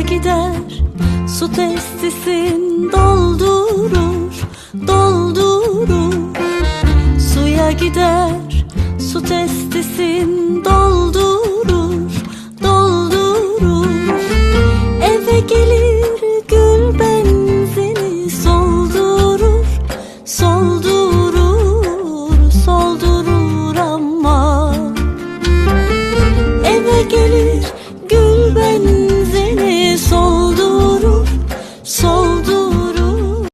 Uçar gider. Su testisin doldurur doldurur. Suya gider. Su testisin doldurur doldurur. Eve gelir gül benzini soldurur soldurur soldurur ama. Eve gelir